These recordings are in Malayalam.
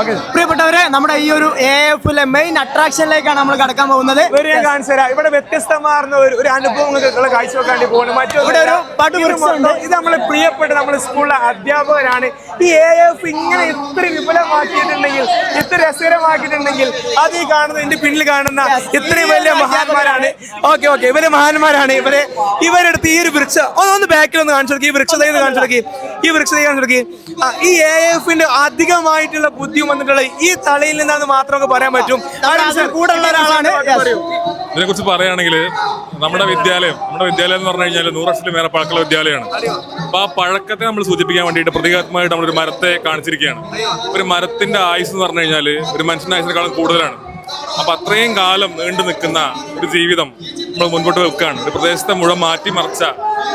ഓക്കെ. പ്രിയപ്പെട്ടവരെ നമ്മുടെ ഈ ഒരു എ എഫിലെ മെയിൻ അട്രാക്ഷനിലേക്കാണ് നമ്മൾ കടക്കാൻ പോകുന്നത്. ഇവിടെ വ്യത്യസ്തമാർന്ന ഒരു ഒരു അനുഭവം നിങ്ങൾ കാഴ്ചവെക്കാൻ പോകുന്നു. മറ്റൊരു. ഇത് നമ്മളെ പ്രിയപ്പെട്ട നമ്മുടെ സ്കൂളിലെ അധ്യാപകരാണ് ഈ എ എഫ് ഇങ്ങനെ ഇത്ര വിപുലമാക്കിയിട്ടുണ്ടെങ്കിൽ ഇത്ര രസകരമാക്കിയിട്ടുണ്ടെങ്കിൽ അത് ഈ കാണുന്ന എന്റെ പിന്നിൽ കാണുന്ന ഇത്രയും വലിയ മഹാന്മാരാണ്. Okay okay. ഇവർ മഹാന്മാരാണ്. ഇവരെ ഇവരെടുത്ത് ഈ ഒരു വൃക്ഷ ഒന്ന് ബാക്കിൽ ഒന്ന് കാണിച്ചു കൊടുക്കി. ഈ വൃക്ഷതൈ കാണിച്ചു കൊടുക്കി. ഈ വൃക്ഷതൈ കാണിച്ചു കൊടുക്കി. ഈ എ എഫിന്റെ അധികമായിട്ടുള്ള ബുദ്ധി വന്നിട്ടുള്ള ഈ തലയിൽ നിന്നാണ് മാത്രമൊക്കെ പറയാൻ പറ്റും. കൂടെ ഉള്ള ഒരാളാണ് ഇതിനെ കുറിച്ച് പറയുകയാണെങ്കിൽ നമ്മുടെ വിദ്യാലയം നമ്മുടെ വിദ്യാലയം എന്ന് പറഞ്ഞു കഴിഞ്ഞാൽ നൂറ് വർഷത്തിൽ മേലെ പഴക്കമുള്ള വിദ്യാലയമാണ്. അപ്പൊ ആ പഴക്കത്തെ നമ്മൾ സൂചിപ്പിക്കാൻ വേണ്ടിയിട്ട് പ്രതീകാത്മകമായിട്ട് നമ്മളൊരു മരത്തെ കാണിച്ചിരിക്കുകയാണ്. ഒരു മരത്തിന്റെ ആയുസ് എന്ന് പറഞ്ഞു കഴിഞ്ഞാൽ ഒരു മനുഷ്യന്റെ ആയുസിനേക്കാളും കൂടുതലാണ്. അപ്പൊ അത്രയും കാലം നീണ്ടു നിൽക്കുന്ന ഒരു ജീവിതം നമ്മൾ മുൻപോട്ട് വെക്കുകയാണ്. ഒരു പ്രദേശത്തെ മുഴുവൻ മാറ്റിമറിച്ച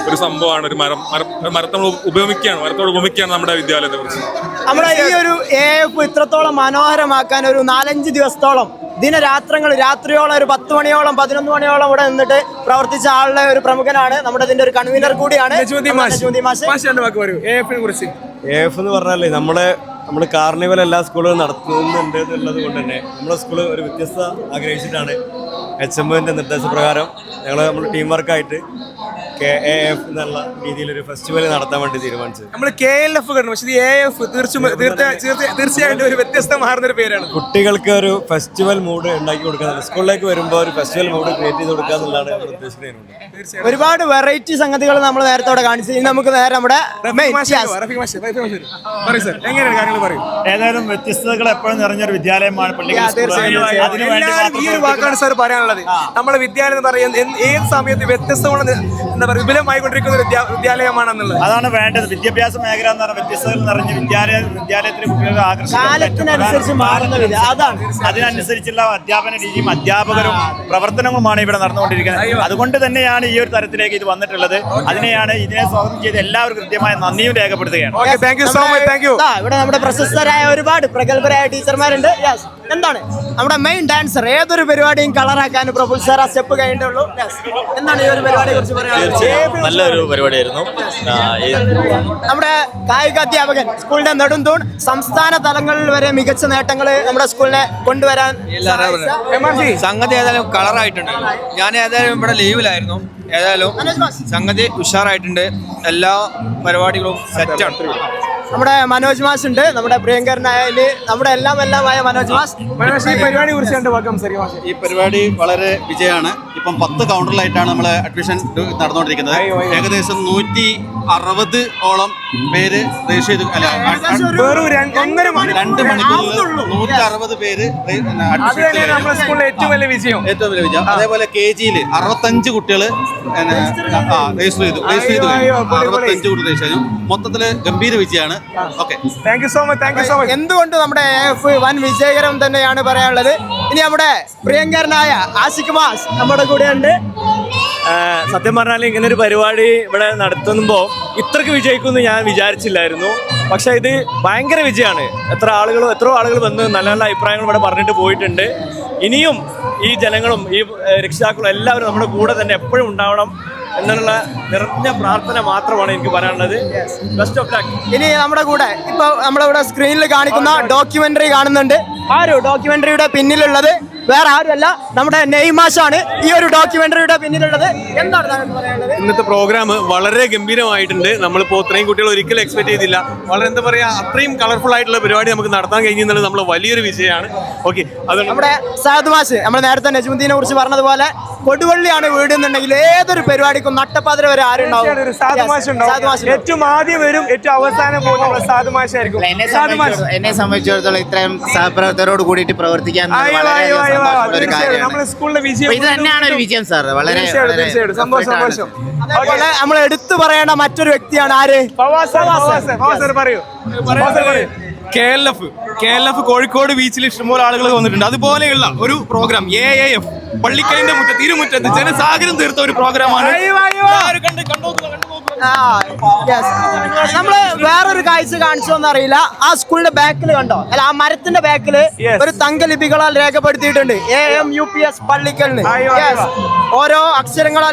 ഒരു സംഭവമാണ് ഒരു മരം. മരം മരത്തെ നമ്മൾ ഉപയോഗിക്കുകയാണ് മരത്തോട് ഉപമിക്കുകയാണ് നമ്മുടെ വിദ്യാലയത്തെ കുറിച്ച്. നമ്മുടെ ഈ ഒരു എ എഫ് ഇത്രത്തോളം മനോഹരമാക്കാൻ ഒരു നാലഞ്ച് ദിവസത്തോളം ദിനരാത്രങ്ങൾ രാത്രിയോളം ഒരു പത്ത് മണിയോളം പതിനൊന്ന് മണിയോളം ഇവിടെ നിന്നിട്ട് പ്രവർത്തിച്ച ആളുടെ ഒരു പ്രമുഖനാണ് നമ്മുടെ ഇതിന്റെ ഒരു കൺവീനർ കൂടിയാണ് എഫ് എന്ന് പറഞ്ഞാലേ നമ്മളെ നമ്മൾ കാർണിവൽ എല്ലാ സ്കൂളുകളും നടത്തുന്നുണ്ട് എന്നുള്ളത് കൊണ്ട് തന്നെ നമ്മുടെ സ്കൂൾ ഒരു വ്യത്യസ്ത ആഗ്രഹിച്ചിട്ടാണ് എച്ച് എം ഒന്റെ നിർദ്ദേശപ്രകാരം ഞങ്ങൾ നമ്മൾ ടീം വർക്കായിട്ട് കെ എ എഫ് എന്നുള്ള രീതിയിൽ ഒരു ഫെസ്റ്റിവൽ നടത്താൻ വേണ്ടി തീരുമാനിച്ചത്. നമ്മൾ കെ എൽ എഫ് കണ്ടു പക്ഷേ എ എഫ് തീർച്ചയായും തീർച്ചയായിട്ടും ഒരു വ്യത്യസ്തമാർന്ന ഒരു പേരാണ്. കുട്ടികൾക്ക് ഒരു ഫെസ്റ്റിവൽ മൂഡ് ഉണ്ടാക്കി കൊടുക്കുക സ്കൂളിലേക്ക് വരുമ്പോൾ ഒരു ഫെസ്റ്റിവൽ മൂഡ് ക്രിയേറ്റ് ചെയ്ത് കൊടുക്കുക എന്നുള്ളതാണ് ഉദ്ദേശിക്കുന്നത്. ഒരുപാട് വെറൈറ്റി സംഗതികൾ നമ്മൾ നേരത്തോടെ കാണിച്ചു. ഇനി നമുക്ക് നേരെ നമ്മുടെ ഏതായാലും വ്യത്യസ്തതകൾ എപ്പോഴും നിറഞ്ഞൊരു വിദ്യാലയമാണ് പള്ളി Yeah, സ്കൂൾ. തീർച്ചയായും, അതിന് തീർച്ചയായും. വേണ്ടി എല്ലാവരും ഈ ഒരു വാക്കാണ് സാർ പറയാനുള്ളത്. നമ്മുടെ വിദ്യാലയം എന്ന് പറയുന്നത് ഏത് സമയത്ത് വ്യത്യസ്തമാണ് എന്താ പറയുക വിപുലമായിക്കൊണ്ടിരിക്കുന്ന ഒരു വിദ്യാ- വിദ്യാലയമാണെന്നുള്ളത്. അതാണ് വേണ്ടത്. വിദ്യാഭ്യാസ മേഖല എന്ന് പറഞ്ഞാൽ വ്യത്യസ്തകൾ നിറഞ്ഞ വിദ്യാലയ വിദ്യാലയത്തിലെ കുട്ടികളെ കാലത്തിനനുസരിച്ച് മാറുന്ന അതാണ്. അതിനനുസരിച്ചുള്ള അധ്യാപന രീതിയും അധ്യാപകരും പ്രവർത്തനങ്ങളുമാണ് ഇവിടെ നടന്നുകൊണ്ടിരിക്കുന്നത്. അതുകൊണ്ട് തന്നെയാണ് ഈ ഒരു തരത്തിലേക്ക് ഇത് വന്നിട്ടുള്ളത്. അതിനെയാണ് ഇതിനെ സ്വാഗതം ചെയ്ത് എല്ലാവർക്കും കൃത്യമായ നന്ദിയും രേഖപ്പെടുത്തുകയാണ്. Okay thank you so much thank you ദാ, ഇവിടെ നമ്മുടെ പ്രശസ്തരായ ഒരുപാട് പ്രഗത്ഭരായ ടീച്ചർമാരുണ്ട്. എന്താണ്? നമ്മുടെ മെയിൻ ഡാൻസർ ഏതൊരു പരിപാടിയും കളറാക്കാൻ പ്രഫുൽ സാർ ആ സ്റ്റെപ്പ് കഴിഞ്ഞിട്ടുള്ളൂ. എന്താണ് ഈ ഒരു പരിപാടിയെ കുറിച്ച് പറയാനുള്ളത്? നല്ലൊരു പരിപാടിയായിരുന്നു. നമ്മുടെ കായിക അധ്യാപകൻ സ്കൂളിന്റെ നെടുന്തൂൺ സംസ്ഥാന തലങ്ങളിൽ വരെ മികച്ച നേട്ടങ്ങൾ നമ്മുടെ സ്കൂളിനെ കൊണ്ടുവരാൻ സംഗതി ഏതായാലും കളറായിട്ടുണ്ട്. ഞാൻ ഏതായാലും ഇവിടെ ലീവിലായിരുന്നു. ഏതായാലും സംഗതി ഉഷാറായിട്ടുണ്ട്. എല്ലാ പരിപാടികളും സെറ്റാണ് നമ്മുടെ മനോജ് മാഷ് ഉണ്ട് നമ്മുടെ പ്രിയങ്കരനായ നമ്മുടെ എല്ലാം എല്ലാമായ മനോജ് മാഷ്. മനോജ് ഈ പരിപാടി കുറിച്ച്. ഈ പരിപാടി വളരെ വിജയമാണ്. ഇപ്പം പത്ത് കൗണ്ടറിലായിട്ടാണ് നമ്മൾ അഡ്മിഷൻ നടന്നുകൊണ്ടിരിക്കുന്നത്. ഏകദേശം നൂറ്റി അറുപത് ഓളം പേര് രജിസ്റ്റർ ചെയ്തു അല്ല വെറും രണ്ട് മണിക്കൂർ നൂറ്റി അറുപത് പേര് അഡ്മിഷൻ തന്നെയാണ് സ്കൂളിലെ ഏറ്റവും വലിയ വിജയം. ഏറ്റവും വലിയ വിജയം. അതേപോലെ കെ ജിയിൽ അറുപത്തഞ്ച് കുട്ടികൾ രജിസ്റ്റർ ചെയ്തു. രജിസ്റ്റർ ചെയ്തു. അറുപത്തഞ്ച് കുട്ടികൾ രജിസ്റ്റർ ചെയ്തു. മൊത്തത്തിൽ ഗംഭീര വിജയമാണ്. Okay thank you so much thank you so much എന്തുകൊണ്ട് നമ്മുടെ എഫ് വൻ വിജയകരം തന്നെയാണ് പറയാനുള്ളത്? ഇനി നമ്മുടെ പ്രിയങ്കരനായ ആഷിഖ് മാസ് നമ്മുടെ കൂടെ ഉണ്ട് സത്യം പറഞ്ഞാൽ ഇങ്ങനെ ഒരു പരിപാടി ഇവിടെ നടത്തുമ്പോൾ ഇത്രക്ക് വിജയിക്കുമെന്ന് ഞാൻ വിചാരിച്ചില്ലായിരുന്നു. പക്ഷെ ഇത് ഭയങ്കര വിജയമാണ്. എത്ര ആളുകളും എത്രയോ ആളുകൾ വന്ന് നല്ല നല്ല അഭിപ്രായങ്ങൾ ഇവിടെ പറഞ്ഞിട്ട് പോയിട്ടുണ്ട്. ഇനിയും ഈ ജനങ്ങളും ഈ രക്ഷിതാക്കളും എല്ലാവരും നമ്മുടെ കൂടെ തന്നെ എപ്പോഴും ഉണ്ടാവണം. എന്നുള്ള നിറഞ്ഞ പ്രാർത്ഥന മാത്രമാണ് എനിക്ക് പറയാനുള്ളത്. ബെസ്റ്റ് ഓഫ് ലക്ക് ഇനി നമ്മുടെ കൂടെ ഇപ്പൊ നമ്മളിവിടെ സ്ക്രീനിൽ കാണിക്കുന്ന ഡോക്യുമെന്ററി കാണുന്നുണ്ട്. ആ ഒരു ഡോക്യുമെന്ററിയുടെ പിന്നിലുള്ളത് വേറെ ആരുമല്ല. നമ്മുടെ നെയ്മാഷാണ് ഈ ഒരു ഡോക്യുമെന്ററിയുടെ പിന്നിലുള്ളത്. എന്താണ് താങ്കൾക്ക് പറയാനുള്ളത്? ഇന്നത്തെ പ്രോഗ്രാം വളരെ ഗംഭീരമായിട്ടുണ്ട്. നമ്മളിപ്പോൾ ഇത്രയും കുട്ടികൾ ഒരിക്കലും എക്സ്പെക്ട് ചെയ്തില്ല. വളരെ എന്താ പറയുക അത്രയും കളർഫുൾ ആയിട്ടുള്ള പരിപാടി നമുക്ക് നടത്താൻ കഴിഞ്ഞെന്നുള്ളത് നമ്മൾ വലിയൊരു വിജയമാണ്. ഓക്കെ അത് നമ്മുടെ സാദ് മാഷ് നമ്മൾ നേരത്തെ നജുമുദ്ദീനെ കുറിച്ച് പറഞ്ഞതുപോലെ കൊടുവള്ളിയാണ് വീട് എന്നുണ്ടെങ്കിൽ ഏതൊരു പരിപാടിക്കും നട്ടപ്പാതിര വരെ ആരുണ്ടാവും. ഏറ്റവും ആദ്യം വരും ഏറ്റവും അവസാനം പോകുന്ന സാധുമാശായിരിക്കും എന്നെ സംബന്ധിച്ചിടത്തോളം ഇത്രയും സഹപ്രവർത്തകരോട് കൂടിയിട്ട് പ്രവർത്തിക്കാൻ ഒരു കാര്യമാണ് ഇത് തന്നെയാണ് ഒരു വിജയം സാർ. വളരെ വളരെ സന്തോഷം സന്തോഷം. നമ്മൾ എടുത്തു പറയേണ്ട മറ്റൊരു വ്യക്തിയാണ് ആര്? പറയൂ. K L F K L F Kozhikode ബീച്ചിൽ ഇഷ്ടംപോലെ ആളുകൾ വന്നിട്ടുണ്ട്. അതുപോലെയുള്ള ഒരു പ്രോഗ്രാം എ എ എഫ് പള്ളിക്കലിന്റെ മുറ്റത്ത് ഇരുമുറ്റത്ത് ജനസാഗരം തീർത്ത ഒരു പ്രോഗ്രാമാണ്. നമ്മൾ വേറൊരു കാഴ്ച കാണിച്ചോന്ന് അറിയില്ല ആ സ്കൂളിന്റെ ബാക്കിൽ കണ്ടോ? അല്ല ആ മരത്തിന്റെ ബാക്കിൽ ഒരു തങ്കലിപികളാൽ രേഖപ്പെടുത്തിയിട്ടുണ്ട്. A M U P S പള്ളിക്കലിന്. ഓരോ അക്ഷരങ്ങളാൽ